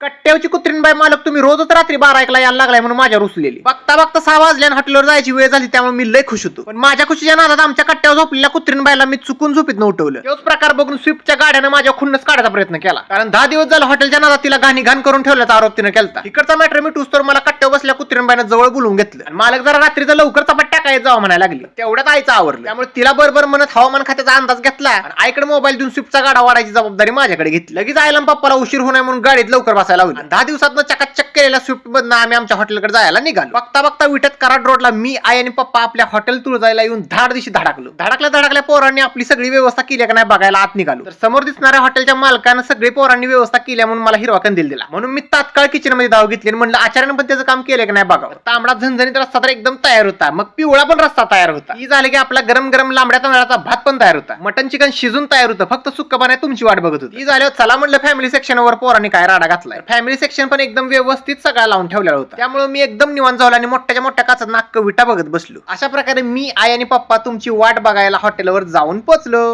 कट्ट्यावची कुत्रीन बाई मालक तुम्ही रोजच रात्री बारा एकला यायला लागलाय म्हणून माझ्या रुसलेली बघता बघता सहा वाजल्या हॉटेलवर जायची वेळ झाली त्यामुळे मी लय खुश होतो. पण माझ्या खुशीच्या नादात आमच्या कट्ट्यावर झोपलेल्या कुत्रीन बाईला मी चुकून झोपीत उठवलं तोच प्रकार बघून स्विफ्टच्या गाड्यानं माझ्या खुन्नस काढायचा प्रयत्न केला. कारण दहा दिवस झाला हॉटेलच्या नादात तिला घाणी घाण करून ठेवल्याचा आरोप तिनं केला इकडचा मॅटर मी तर मला कट्ट्यावर बसल्या कुत्रीन बाईनं जवळ बोलून घेतलं. आणि मालक जरा रात्रीचा लवकर चपाट टाकायचं जावं म्हणायला लागली. तेवढ्यात आईचं आवरलं. त्यामुळे तिला बरोबर म्हणत हवामान खात्याचा अंदाज घेतला. आणि आईकडे मोबाईल देऊन स्विफ्टचा गाडा वाढायची जबाबदारी माझ्याकडे घेतली. लगेच आणि पप्पाला उशीर होणार म्हणून गाडीत लवकर बसायला लावली. दहा दिवसात चकाचक केलेल्या स्विफ्ट मधनं आम्ही आमच्या हॉटेलकडे जायला निघालो. बघता बघता विठत कराड रोडला मी आई आणि पप्पा आपल्या हॉटेल तुळजायला येऊन धाड दिवशी धडकलो. धडकल्या धडकल्या पोरांनी आपली सगळी व्यवस्था केली का नाही बघायला आत निघालो. तर समोर दिसणाऱ्या हॉटेलच्या मालकानं सगळी पोरांनी व्यवस्था केल्या म्हणून मला हिरवा कंदील दिला. म्हणून मी तात्काळ किचनमध्ये धाव घेतली आणि म्हणलं आचार्यानं पण त्याचं काम केलं का नाही बघा तांबडा झणझणीत रस्ता तर एकदम तयार होता. मग पिवळा पण रस्ता तयार होता. ही झाली की आपला गरम गरम लांबड्या तांदळाचा भात पण तयार होता. मटन चिकन शिजून तयार होतं. फक्त सुक्क बनाय तुमची वाट बघत होती. ही झाल्यावर चला म्हणलं फॅमिली सेक्शनवर पोरांनी काय राडा घातलाय. फॅमिली सेक्शन पण एकदम व्यवस्थित सगळा लावून ठेवलेला होता त्यामुळे मी एकदम निवांत झालो आणि मोठ्याच्या मोठ्या काचात नाक विटा बघत बसलो. अशा प्रकारे मी आई आणि पप्पा तुमची वाट बघायला हॉटेलवर जाऊन पोचलो.